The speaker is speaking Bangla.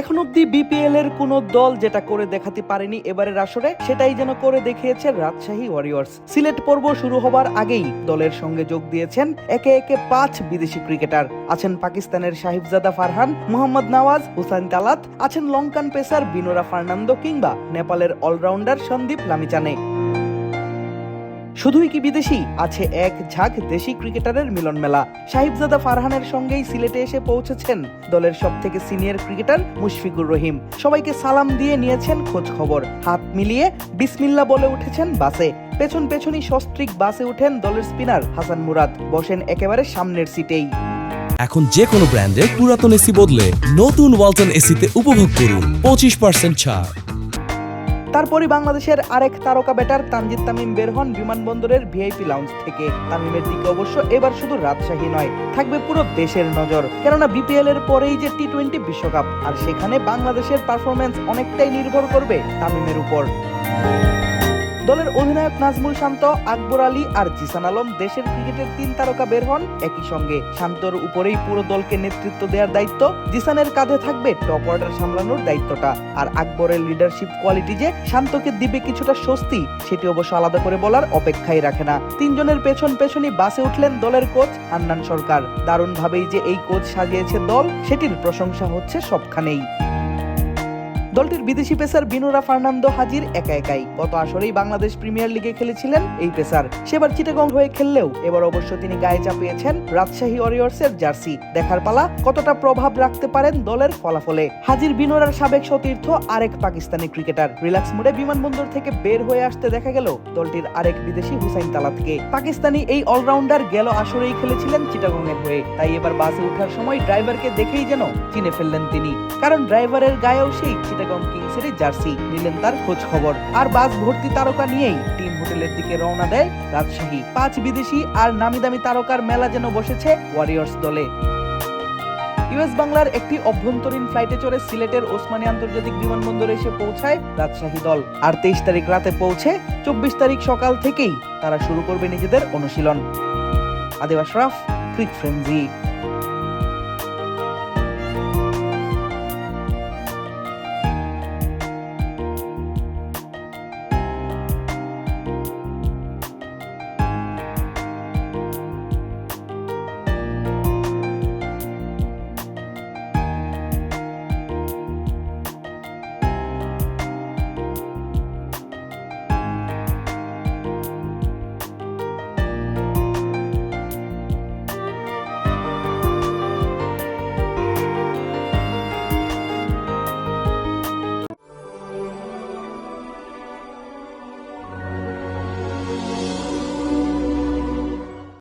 এখন অব্দি বিপিএল এর কোন দল যেটা করে দেখাতে পারেনি এবারের আসরে, সেটাই যেন করে দেখিয়েছে রাজশাহী ওয়ারিয়র্স সিলেট পর্ব শুরু হবার আগেই দলের সঙ্গে যোগ দিয়েছেন একে একে পাঁচ বিদেশি ক্রিকেটার। আছেন পাকিস্তানের সাহিবজাদা ফারহান, মোহাম্মদ নওয়াজ, হুসাইন তালাত, আছেন লঙ্কান পেসার বিনোরা ফার্নান্দো কিংবা নেপালের অলরাউন্ডার সন্দীপ লামিচানে। শুধুই কি বিদেশি? আছে এক ঝাঁক দেশি ক্রিকেটারের মিলন মেলা। সাহিবজাদা ফারহানের সঙ্গেই সিলেটে এসে পৌঁছেছেন দলের সব থেকে সিনিয়র ক্রিকেটার মুশফিকুর রহিম। সবাইকে সালাম দিয়ে নিয়েছেন খোঁজ খবর। হাত মিলিয়ে বিসমিল্লা বলে উঠেছেন বাসে। পেছন পেছনই সস্ত্রিক বাসে উঠেন দলের স্পিনার হাসান মুরাদ। বসেন একেবারে সামনের সিটেই। এখন যে কোনো ব্র্যান্ডের পুরাতন এসি বদলে নতুন ওয়ালটন এসিতে উপভোগ করুন। পঁচিশ পার্সেন্ট ছাড়। তারপরই বাংলাদেশের আরেক তারকা ব্যাটার তানজিদ তামিম বের হন বিমানবন্দরের ভিআইপি লাউঞ্জ থেকে। তামিমের দিকে অবশ্য এবার শুধু রাজশাহী নয়, থাকবে পুরো দেশের নজর। কেননা বিপিএল এর পরেই যে টি টোয়েন্টি বিশ্বকাপ, আর সেখানে বাংলাদেশের পারফরমেন্স অনেকটাই নির্ভর করবে তামিমের উপর। দলের অধিনায়ক নাজমুল শান্ত, আকবর আলী আর জিসান আলম দেশের ক্রিকেটের তিন তারকা বের হন একই সঙ্গে। শান্তর উপরেই পুরো দলকে নেতৃত্ব দেওয়ার দায়িত্ব, জিসানের কাঁধে থাকবে টপ অর্ডার সামলানোর দায়িত্বটা। আর আকবরের লিডারশিপ কোয়ালিটি যে, শান্তকে দিবে কিছুটা স্বস্তি, সেটি অবশ্য আলাদা করে বলার অপেক্ষাই রাখে না। তিনজনের পেছন পেছনই বাসে উঠলেন দলের কোচ হান্নান সরকার। দারুণভাবেই যে এই কোচ সাজিয়েছে দল, সেটির প্রশংসা হচ্ছে সবখানেই। দলটির বিদেশি পেসার বিনোরা ফার্নান্দো হাজির একা একাই। গত আসরেই বাংলাদেশ প্রিমিয়ার লিগে খেলেছিলেন এই পেসার। সেবার চিটাগং হয়ে খেললেও এবার অবশ্য তিনি গায়ে চাপিয়েছেন রাজশাহী ওয়ারিয়র্সের জার্সি। দেখার পালা কতটা প্রভাব রাখতে পারেন দলের ফলাফলে? হাজির বিনোরার সাবেক সতীর্থ আরেক পাকিস্তানি ক্রিকেটার। রিল্যাক্স মোডে বিমানবন্দর থেকে বের হয়ে আসতে দেখা গেল দলটির আরেক বিদেশি হুসাইন তালাতকে। পাকিস্তানি এই অলরাউন্ডার গেল আসরেই খেলেছিলেন চিটাগং এর হয়ে। তাই এবার বাসে ওঠার সময় ড্রাইভারকে দেখেই যেন চিনে ফেললেন তিনি। কারণ ড্রাইভারের গায়েও সেই চিটাগং কিংসের জার্সি নিলেন তার খোঁজ খবর। আর বাস ভর্তি তারকা নিয়েই টিম হোটেলের দিকে রওনা দেয় রাজশাহী। পাঁচ বিদেশি আর নামি দামি তারকার মেলা যেন বসেছে ওয়ারিয়র্স দলে। ইউএস বাংলার একটি অভ্যন্তরীণ ফ্লাইটে চড়ে সিলেটের ওসমানী আন্তর্জাতিক বিমানবন্দরে এসে পৌঁছায় রাজশাহী দল। আর তেইশ তারিখ রাতে পৌঁছে চব্বিশ তারিখ সকাল থেকেই তারা শুরু করবে নিজেদের অনুশীলন। আদেব আশরাফ ক্রিক ফ্রেন্সি